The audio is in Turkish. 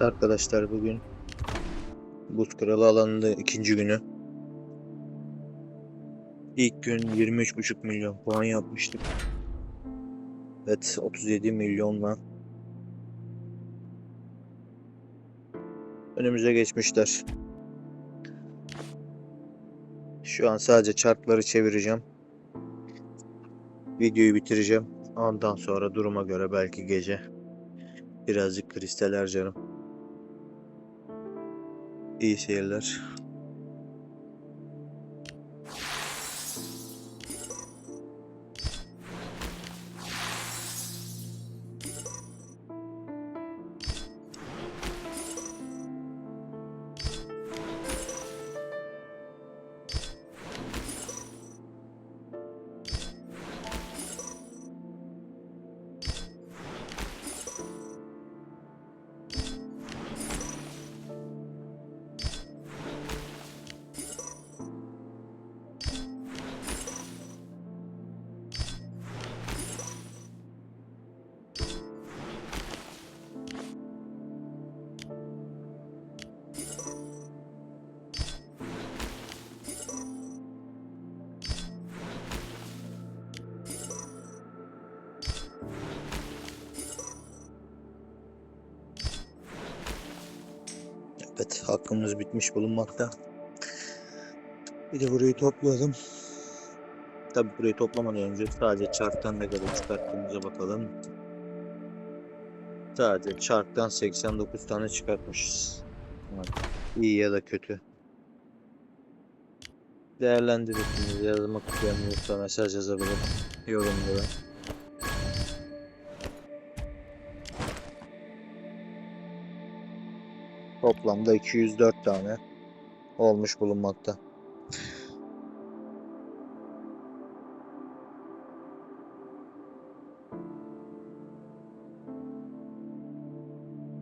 Evet arkadaşlar bugün Buz Kralı alanında ikinci günü. İlk gün 23,5 milyon puan yapmıştık. Evet 37 milyonla önümüze geçmişler. Şu an sadece çarkları çevireceğim. Videoyu bitireceğim. Ondan sonra duruma göre belki gece birazcık kristal harcarım. İyi Evet hakkımız bitmiş bulunmakta. Bir de burayı topladım. Tabi burayı toplamadan önce sadece çarktan ne kadar çıkarttığımıza bakalım. Sadece çarktan 89 tane çıkartmışız. İyi ya da kötü. Değerlendirirsiniz. Yazmak isteyen mesaj yazabilir. Yorumlara. Toplamda 204 tane olmuş bulunmakta.